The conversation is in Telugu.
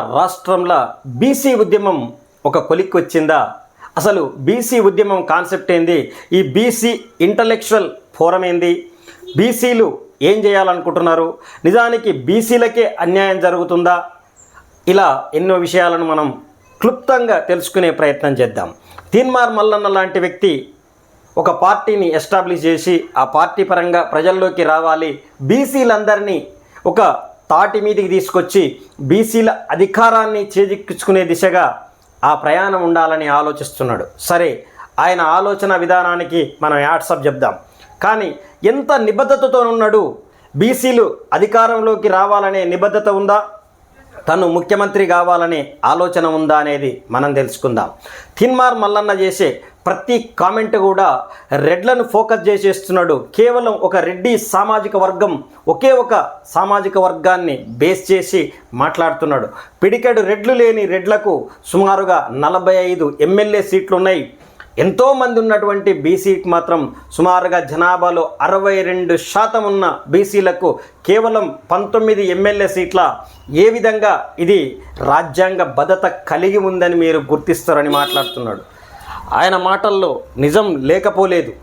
రాష్ట్రంలో బీసీ ఉద్యమం ఒక కొలిక్కి వచ్చిందా? అసలు బీసీ ఉద్యమం కాన్సెప్ట్ ఏంది? ఈ బీసీ ఇంటలెక్చువల్ ఫోరం ఏంది? బీసీలు ఏం చేయాలనుకుంటున్నారు? నిజానికి బీసీలకే అన్యాయం జరుగుతుందా? ఇలా ఎన్నో విషయాలను మనం క్లుప్తంగా తెలుసుకునే ప్రయత్నం చేద్దాం. తీన్మార్ మల్లన్న లాంటి వ్యక్తి ఒక పార్టీని ఎస్టాబ్లిష్ చేసి ఆ పార్టీ పరంగా ప్రజల్లోకి రావాలి. బీసీలందరినీ ఒక తాటి మీదికి తీసుకొచ్చి బీసీల అధికారాన్ని చేజిక్కించుకునే దిశగా ఆ ప్రయాణం ఉండాలని ఆలోచిస్తున్నాడు. సరే ఆయన ఆలోచన విధానానికి మనం యాడ్సప్ చెప్దాం. కానీ ఎంత నిబద్ధతతో ఉన్నాడు బీసీలు అధికారంలోకి రావాలనే నిబద్ధత ఉందా? తను ముఖ్యమంత్రి కావాలనే ఆలోచన ఉందా అనేది మనం తెలుసుకుందాం. తిన్మార్ మల్లన్న చేసే ప్రతి కామెంట్ కూడా రెడ్లను ఫోకస్ చేసేస్తున్నాడు. కేవలం ఒక రెడ్డి సామాజిక వర్గం ఒకే ఒక సామాజిక వర్గాన్ని బేస్ చేసి మాట్లాడుతున్నాడు. పిడికెడు రెడ్లు లేని రెడ్లకు సుమారుగా నలభై ఐదు ఎమ్మెల్యే సీట్లు ఉన్నాయి ఎంతోమంది ఉన్నటువంటి బీసీకి మాత్రం సుమారుగా జనాభాలో అరవై రెండు శాతం ఉన్న బీసీలకు కేవలం పంతొమ్మిది ఎమ్మెల్యే సీట్ల ఏ విధంగా ఇది రాజ్యాంగ భద్రత కలిగి ఉందని మీరు గుర్తిస్తారని మాట్లాడుతున్నాడు. ఆయన మాటల్లో నిజం లేకపోలేదు.